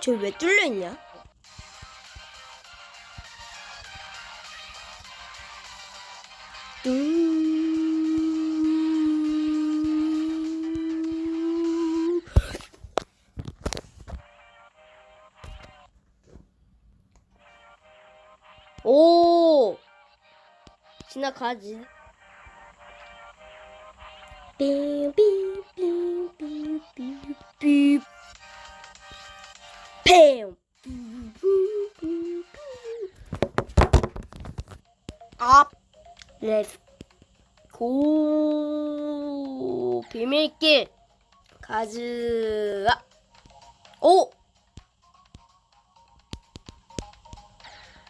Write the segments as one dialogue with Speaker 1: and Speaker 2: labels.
Speaker 1: 저왜 뚫려 있냐? 뚱. 오 지나가지. 삐삐삐삐삐삐 뱀. 앞. 렛츠 고. 비밀길. 가즈아. 오.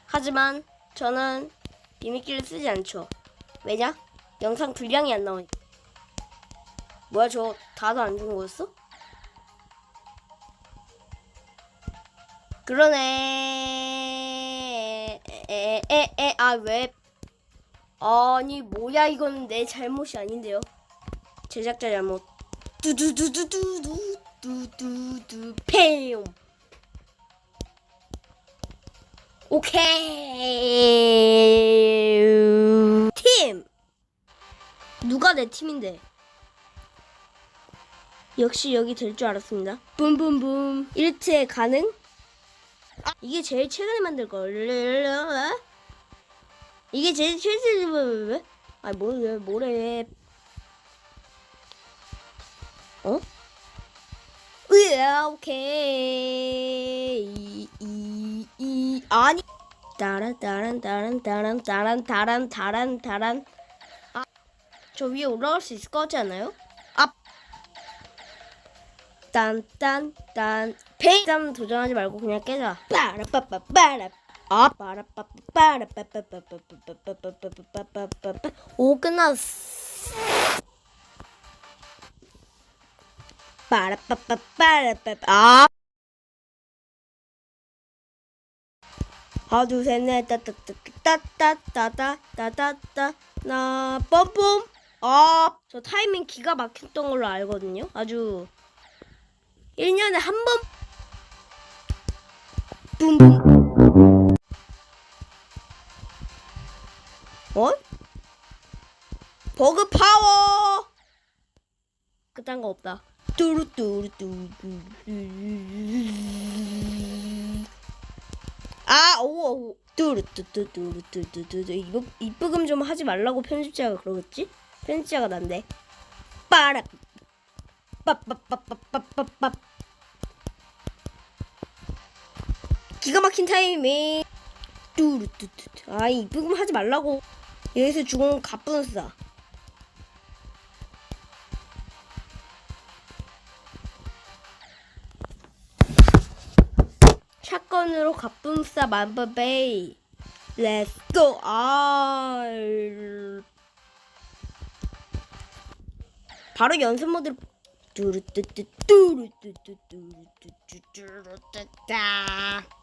Speaker 1: 하지만 저는 비밀길을 쓰지 않죠. 왜냐? 영상 분량이 안 나오니까. 뭐야 저 다들 안준 거였어? 그러네. 에에에 아 왜? 아니 뭐야 이건 내 잘못이 아닌데요. 제작자 잘못. 두두두두두두 두두두 페용. 오케이 팀 누가 내 팀인데? 역시 여기 될 줄 알았습니다. 붐붐붐. 1트에 가능? 아, 이게 제일 최근에 만들 걸. 이게 제일 최근에 아 뭐래 뭐래. 어? 으아 오케이 이, 이, 이 아니 따란 따란 따란 따란 따란 따란 따란 따란 아 저 위에 올라갈 수 있을 것 같지 않아요? 앞 딴딴딴. 페이점 도전하지 말고 그냥 깨자. 빠라빠빠빠라 아 빠라빠빠빠라빠빠빠빠빠빠빠빠빠빠빠빠 오 끝났어 빠라빠빠빠라빠빠 아 하나 둘셋넷 따따따따따따따따따따 나 뻔뻔 아저 타이밍 기가 막혔던 걸로 알거든요 아주 1년에 한번 붐붐 어? 버그 파워 그딴 거 없다 뚜루뚜루뚜루 아, 오, 오. 뚜루뚜뚜뚜루뚜뚜뚜 이거 입부금 좀 하지 말라고 편집자가 그러겠지? 편집자가 난데. 빠라. 빠빠빠빠빠빠빠. 기가 막힌 타이밍. 뚜루뚜뚜. 아, 입부금 하지 말라고. 여기서 죽은 가뿐싸. 샷건으로 가쁨싸 만바베이 렛츠고 아 바로 연습 모드로 뚜루뚜뚜 뚜루뚜뚜 뚜루뚜뚜 뚜루뚜따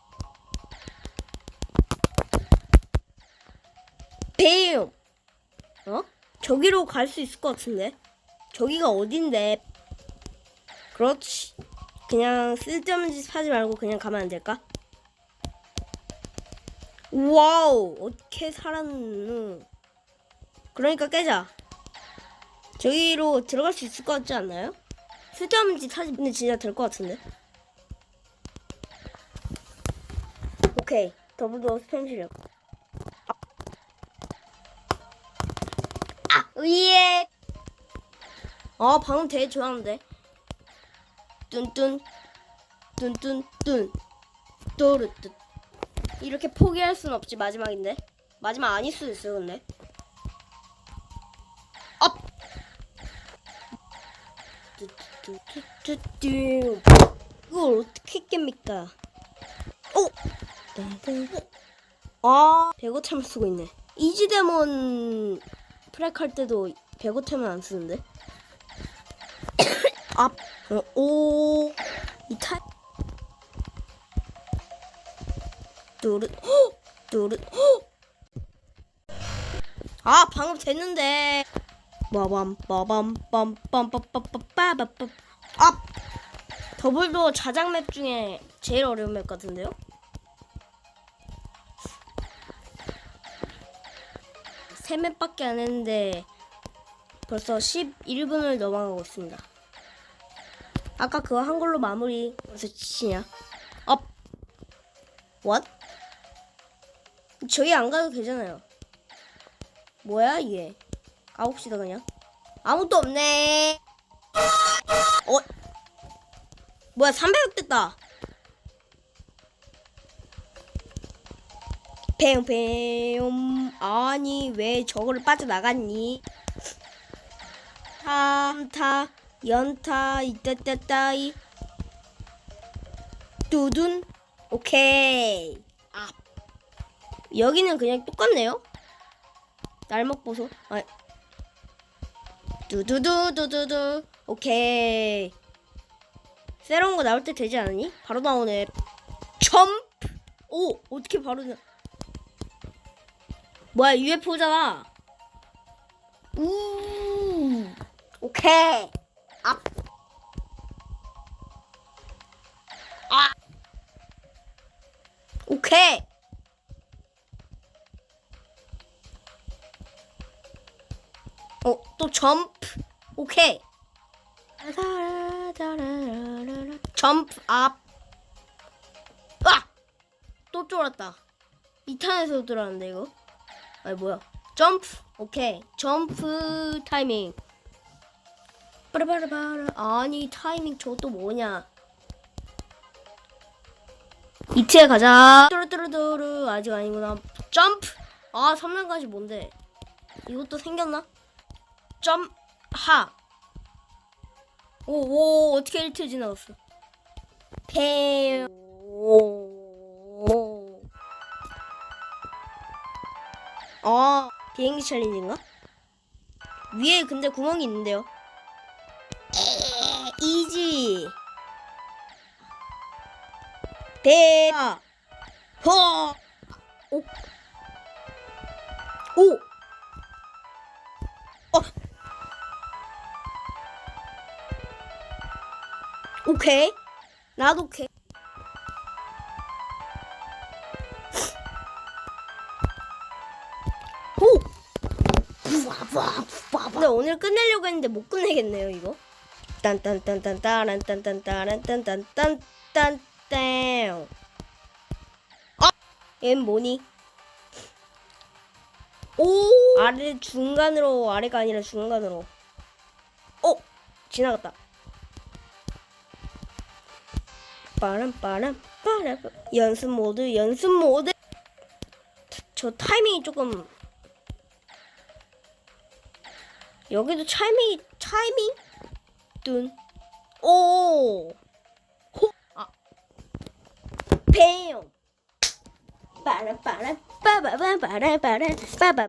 Speaker 1: 뱀 어? 저기로 갈 수 있을 것 같은데? 저기가 어딘데? 그렇지. 그냥 쓸데없는 짓 하지 말고 그냥 가면 안 될까? 와우 어떻게 살았노? 그러니까 깨자. 저기로 들어갈 수 있을 것 같지 않나요? 쓸데없는 짓 하지 근데 진짜 될 것 같은데? 오케이. 더블도 스팸 실력 아 으예 아 방금 되게 좋았는데. 뚠뚠 뚠뚠뚠. 또르뚜 이렇게 포기할 순 없지 마지막인데. 마지막 아닐 수도 있어 근데. 업! 뚜뚜뚜뚜뚜 이걸 어떻게 깹니까 오 아, 배고템을 쓰고 있네. 이지데몬 프랙 할 때도 배고템은 안 쓰는데. 앞, 어, 오, 이 타. 누르, 헉! 누르, 헉! 아, 방금 됐는데. 빠밤, 빠밤, 빰, 빰, 빰, 빰, 빰, 빠밤, 빰. 앞! 더블도 자작 맵 중에 제일 어려운 맵 같은데요? 세 맵밖에 안 했는데 벌써 11분을 넘어가고 있습니다. 아까 그거 한 걸로 마무리 무슨 짓이냐? 업. What? 저희 안 가도 되잖아요. 뭐야 이게? 가봅시다 그냥. 아무도 없네. 어? 뭐야 300 됐다. 팽팽. 아니 왜 저거를 빠져나갔니? 삼타 연타 이따따따이. 두둔. 오케이. 아. 여기는 그냥 똑같네요. 날먹 보소. 아. 두두두두두두. 오케이. 새로운 거 나올 때 되지 않으니? 바로 나오네. 점프 오 어떻게 바로 나 뭐야 UFO잖아 우 오케이 앞 아. 오케이 어, 또 점프. 오케이. 점프 업. 아! 또 쫄았다. 2탄에서 들어왔는데 이거. 아니 뭐야? 점프. 오케이. 점프 타이밍. 빠라바라바라. 아니 타이밍 저것도 뭐냐? 이트에 가자. 뚜루뚜루뚜루 아직 아니구나. 점프. 아 3년까지 뭔데? 이것도 생겼나? 점 하. 오, 오 어떻게 1트 지나갔어? 배. 오. 비행기 챌린지인가? 위에 근데 구멍이 있는데요. 에, 이지. 배. 허. 오. 오. 어. 오케이. 나도 오케이. 근데 오늘 끝내려고 했는데 못 끝내겠네요, 이거. 딴딴딴딴따란딴딴딴딴딴딴딴. 아, 얘는 뭐니? 오! 아래 중간으로 아래가 아니라 중간으로. 어? 지나갔다. 빠람 빠람 빠람. 연습 모드 연습 모드. 저 타이밍이 조금 여기도 타이밍 타이밍 뚠오호아. 뱀! 빠람 빠람 빠바밤 빠람 빠람 빠바